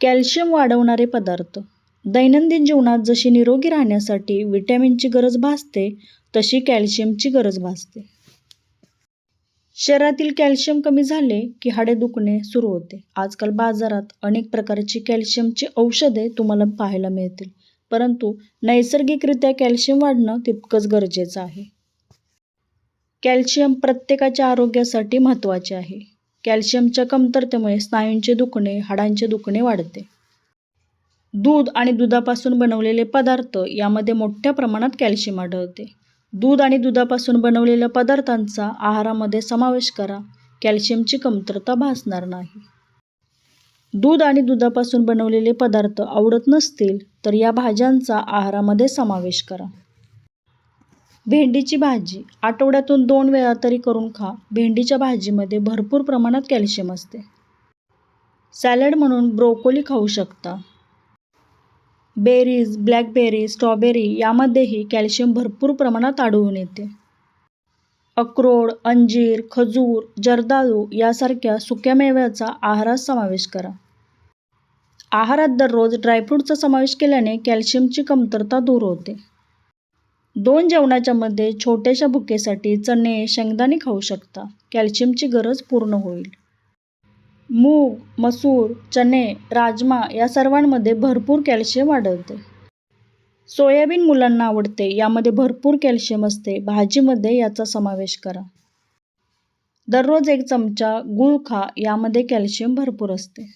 Calcium वाढवणारे पदार्थ. दैनंदिन जीवनात जशी निरोगी राहण्यासाठी विटॅमिनची गरज भासते तशी कॅल्शियमची गरज भासते. शरीरातील कॅल्शियम कमी झाले की हाडे दुखणे सुरू होते. आजकाल बाजारात अनेक प्रकारची कॅल्शियमची औषधे तुम्हाला पाहायला मिळतील. परंतु नैसर्गिकरित्या कॅल्शियम वाढणं तितकंच गरजेचं आहे. कॅल्शियम प्रत्येकाच्या आरोग्यासाठी महत्त्वाचे आहे. कॅल्शियमच्या कमतरतेमुळे स्नायूंचे दुखणे हाडांचे दुखणे वाढते. दूध आणि दुधापासून बनवलेले पदार्थ यामध्ये मोठ्या प्रमाणात कॅल्शियम आढळते. दूध आणि दुधापासून बनवलेल्या पदार्थांचा आहारामध्ये समावेश करा. कॅल्शियमची कमतरता भासणार नाही. दूध आणि दुधापासून बनवलेले पदार्थ आवडत नसतील तर या भाज्यांचा आहारामध्ये समावेश करा. भेंडीची भाजी. आठवड्यातून दोन वेळा तरी करून खा. भेंडीच्या भाजीमध्ये भरपूर प्रमाणात कॅल्शियम असते. सॅलड म्हणून ब्रोकोली खाऊ शकता. बेरीज ब्लॅकबेरी स्ट्रॉबेरी यामध्येही कॅल्शियम भरपूर प्रमाणात आढळून येते. अक्रोड अंजीर खजूर जर्दाळू यासारख्या सुक्या मेव्याचा आहारात समावेश करा. आहारात दररोज ड्रायफ्रूटचा समावेश केल्याने कॅल्शियमची कमतरता दूर होते. दोन जेवणाच्या मध्ये छोट्याशा भुकेसाठी चणे शेंगदाणे खाऊ शकता. कॅल्शियमची गरज पूर्ण होईल. मूग मसूर चणे राजमा या सर्वांमध्ये भरपूर कॅल्शियम आढळते. सोयाबीन मुलांना आवडते. यामध्ये भरपूर कॅल्शियम असते. भाजीमध्ये याचा समावेश करा. दररोज एक चमचा गूळ खा. यामध्ये कॅल्शियम भरपूर असते.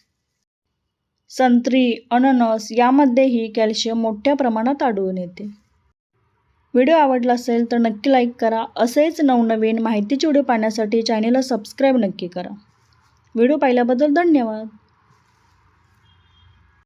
संत्री अननस यामध्येही कॅल्शियम मोठ्या प्रमाणात आढळून येते. व्हिडिओ आवडला असेल तर नक्की लाईक करा. असेच नवनवीन माहितीचे व्हिडिओ पाहण्यासाठी चॅनेलला सबस्क्राईब नक्की करा. व्हिडिओ पाहिल्याबद्दल धन्यवाद.